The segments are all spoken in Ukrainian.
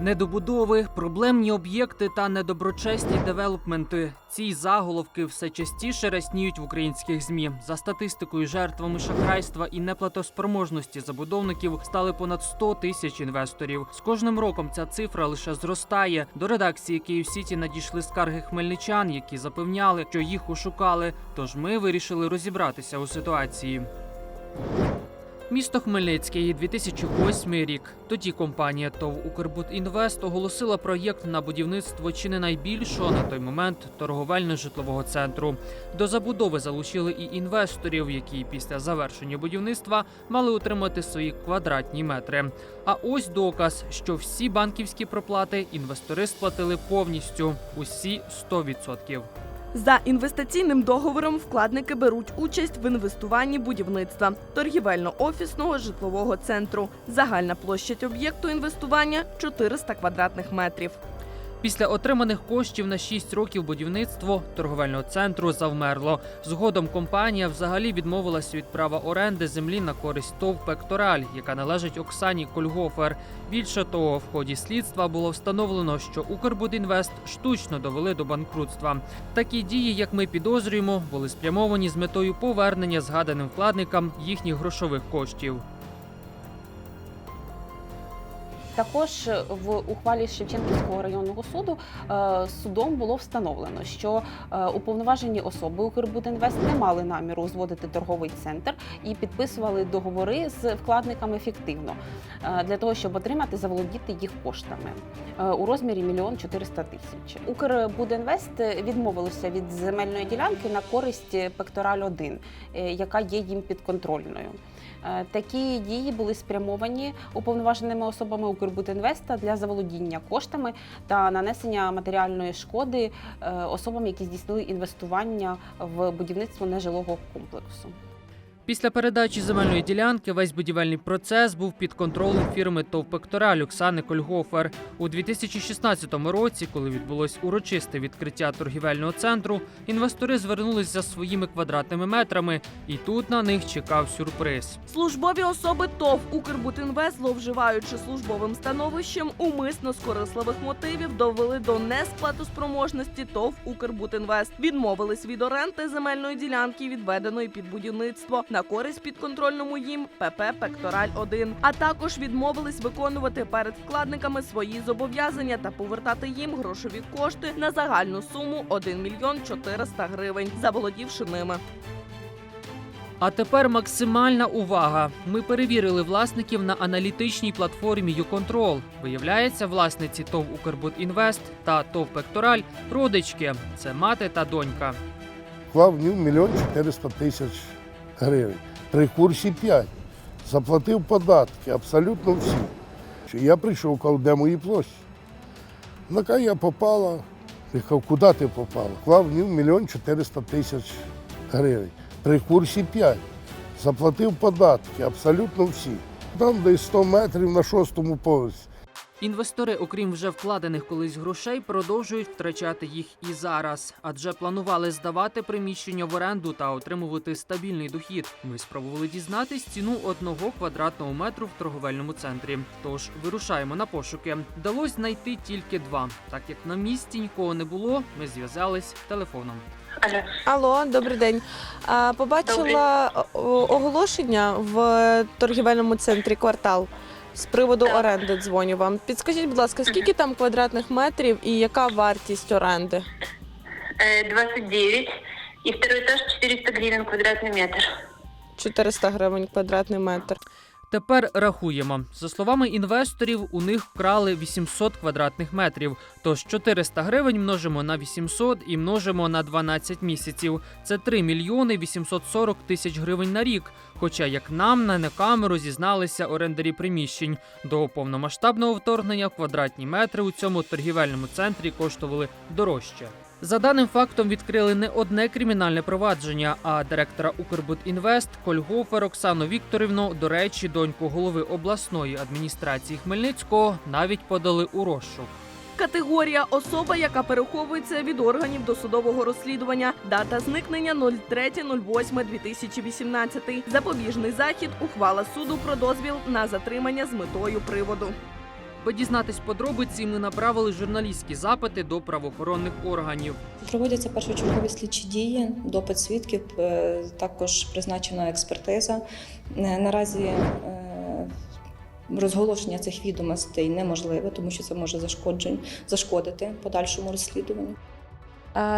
Недобудови, проблемні об'єкти та недоброчесні девелопменти. Ці заголовки все частіше рясніють в українських змі. За статистикою, жертвами шахрайства і неплатоспроможності забудовників стали понад 100 тисяч інвесторів. З кожним роком ця цифра лише зростає. До редакції Київ Сіті надійшли скарги хмельничан, які запевняли, що їх ошукали. Тож ми вирішили розібратися у ситуації. Місто Хмельницький, 2008 рік. Тоді компанія ТОВ «Укрбудінвест» оголосила проєкт на будівництво чи не найбільшого на той момент торговельно-житлового центру. До забудови залучили і інвесторів, які після завершення будівництва мали отримати свої квадратні метри. А ось доказ, що всі банківські проплати інвестори сплатили повністю усі 100%. За інвестиційним договором вкладники беруть участь в інвестуванні будівництва торгівельно-офісного житлового центру. Загальна площа об'єкту інвестування 400 квадратних метрів. Після отриманих коштів на 6 років будівництво торговельного центру завмерло. Згодом компанія взагалі відмовилась від права оренди землі на користь ТОВ Пектораль, яка належить Оксані Кольгофер. Більше того, в ході слідства було встановлено, що Укрбудінвест штучно довели до банкрутства. Такі дії, як ми підозрюємо, були спрямовані з метою повернення згаданим вкладникам їхніх грошових коштів. Також в ухвалі Шевченківського районного суду е, судом було встановлено, що е, уповноважені особи Укрбудінвест не мали наміру зводити торговий центр і підписували договори з вкладниками фіктивно е, для того, щоб отримати заволодіти їх коштами е, у розмірі мільйон 400 тисяч. Укрбудінвест відмовилося від земельної ділянки на користь Пектораль 1 е, яка є їм підконтрольною. Е, Такі дії були спрямовані уповноваженими особами Укрбудінвеста для заволодіння коштами та нанесення матеріальної шкоди е, особам, які здійснили інвестування в будівництво нежилого комплексу. Після передачі земельної ділянки весь будівельний процес був під контролем фірми ТОВ «Пектораль» Оксани Кольгофер. У 2016 році, коли відбулось урочисте відкриття торгівельного центру, інвестори звернулись за своїми квадратними метрами, і тут на них чекав сюрприз. Службові особи ТОВ «Укрбудінвест», зловживаючи службовим становищем, умисно з корисливих мотивів довели до несплатоспроможності ТОВ «Укрбудінвест». Відмовились від оренди земельної ділянки, відведеної під будівництво, на користь підконтрольному їм ПП «Пектораль 1 а також відмовились виконувати перед вкладниками свої зобов'язання та повертати їм грошові кошти на загальну суму 1 мільйон 400 гривень, заволодівши ними. А тепер максимальна увага. Ми перевірили власників на аналітичній платформі YouControl. Виявляється, власниці ТОВ «Укрбудінвест» та ТОВ «Пектораль» – родички. Це мати та донька. вклав в мільйон 400 тисяч гривень. При курсі 5. Заплатив податки, абсолютно всі. Я прийшов, де мої площі. Така я попала. Кажу, куди ти попала? Вклав в мільйон 400 тисяч гривень. При курсі 5. Заплатив податки, абсолютно всі. Там десь 100 метрів на шостому поверсі. Інвестори, окрім вже вкладених колись грошей, продовжують втрачати їх і зараз, адже планували здавати приміщення в оренду та отримувати стабільний дохід. Ми спробували дізнатись ціну одного квадратного метру в торговельному центрі. Тож вирушаємо на пошуки. Вдалось знайти тільки два. Так як на місці нікого не було, ми зв'язались телефоном. Алло. Алло, добрий день. А, побачила оголошення в торгівельному центрі квартал з приводу Так. оренди. Дзвоню вам. Підскажіть, будь ласка, скільки там квадратних метрів і яка вартість оренди? Э, 29. И второй этаж 400 гривен квадратный метр. 400 гривень квадратний метр. Тепер рахуємо. За словами інвесторів, у них вкрали 800 квадратних метрів. Тож 400 гривень множимо на 800 і множимо на 12 місяців. Це 3 мільйони 840 тисяч гривень на рік. Хоча, як нам на некамеру зізналися орендарі приміщень, до повномасштабного вторгнення квадратні метри у цьому торгівельному центрі коштували дорожче. За даним фактом відкрили не одне кримінальне провадження, а директора Укрбудінвест Кольгофер Оксану Вікторівну, до речі, доньку голови обласної адміністрації Хмельницького, навіть подали у розшук. Категорія особа, яка переховується від органів досудового розслідування. Дата зникнення 03.08.2018. Запобіжний захід. Ухвала суду про дозвіл на затримання з метою приводу. Аби дізнатись подробиці, ми направили журналістські запити до правоохоронних органів. Проводяться першочергові слідчі дії, допит свідків, е, також призначена експертиза. Е, Наразі е, розголошення цих відомостей неможливе, тому що це може зашкоджень- зашкодити подальшому розслідуванню.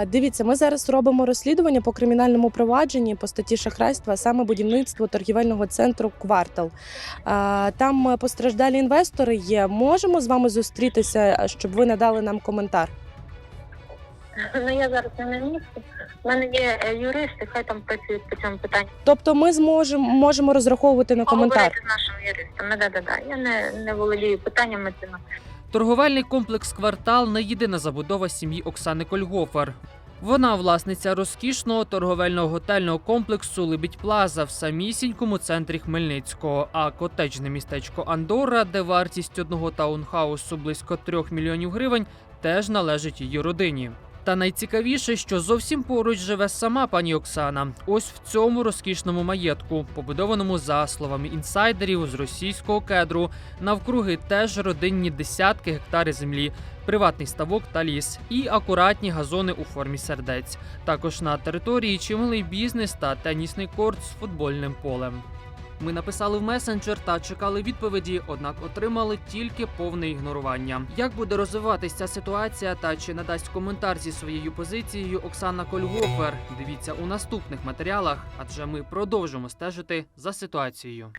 Дивіться, ми зараз робимо розслідування по кримінальному провадженні по статті шахрайства, саме будівництво торгівельного центру Квартал. Там постраждалі інвестори є. Можемо з вами зустрітися, щоб ви надали нам коментар. Ну я зараз не на місці. У мене є е, юристи, хай там працюють по цьому питанню. Тобто, ми зможемо можемо розраховувати на коментар. Поговорити з нашими юристами. Да, да, да. Я не, не володію питаннями цими. Торговельний комплекс квартал не єдина забудова сім'ї Оксани Кольгофер. Вона власниця розкішного торговельного готельного комплексу Либідь Плаза в самісінькому центрі Хмельницького. А котеджне містечко Андора, де вартість одного таунхаусу близько трьох мільйонів гривень, теж належить її родині. Та найцікавіше, що зовсім поруч живе сама пані Оксана. Ось в цьому розкішному маєтку, побудованому за словами інсайдерів з російського кедру, навкруги теж родинні десятки гектарів землі, приватний ставок та ліс і акуратні газони у формі сердець. Також на території чималий бізнес та тенісний корт з футбольним полем. Ми написали в месенджер та чекали відповіді, однак отримали тільки повне ігнорування. Як буде розвиватися ця ситуація та чи надасть коментар зі своєю позицією Оксана Кольгофер? Дивіться у наступних матеріалах, адже ми продовжимо стежити за ситуацією.